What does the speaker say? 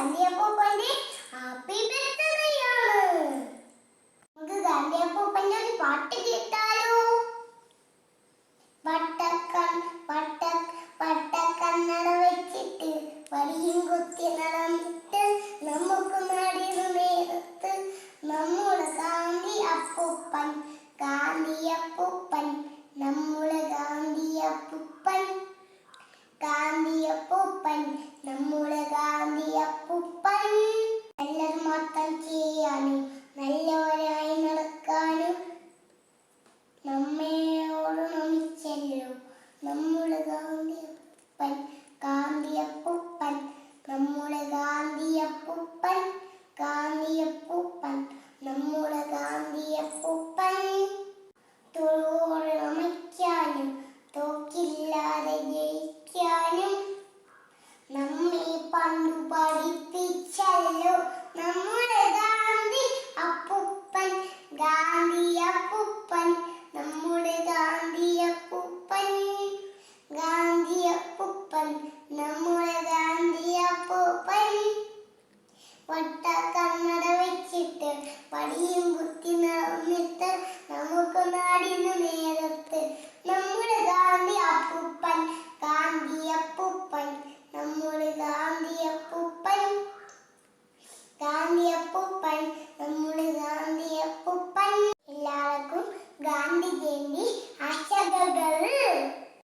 ഗാന്ധിയപ്പൂപ്പന്റെ happy birthday ആണ് നമുക്ക് ഗാന്ധിയപ്പൂപ്പന്റെ ഒരു പാട്ട് കേട്ടാലോ? വട്ടക്കൻ വട്ട വട്ടക്കണ്ണട വെച്ചിട്ട് വടിയും കുത്തി നടന്നിട്ട് നമുക്ക് നടന്നു നേരത്ത് നമ്മുടെ ഗാന്ധി അപ്പൂപ്പൻ ഗാന്ധി അപ്പൂപ്പൻ നമ്മുടെ ഗാന്ധിയപ്പൻ കാന്തിയപ്പൂപ്പൻ നമ്മുടെ ഗാന്ധിയപ്പൂപ്പൻ കാന്തിയപ്പൂപ്പൻ Eating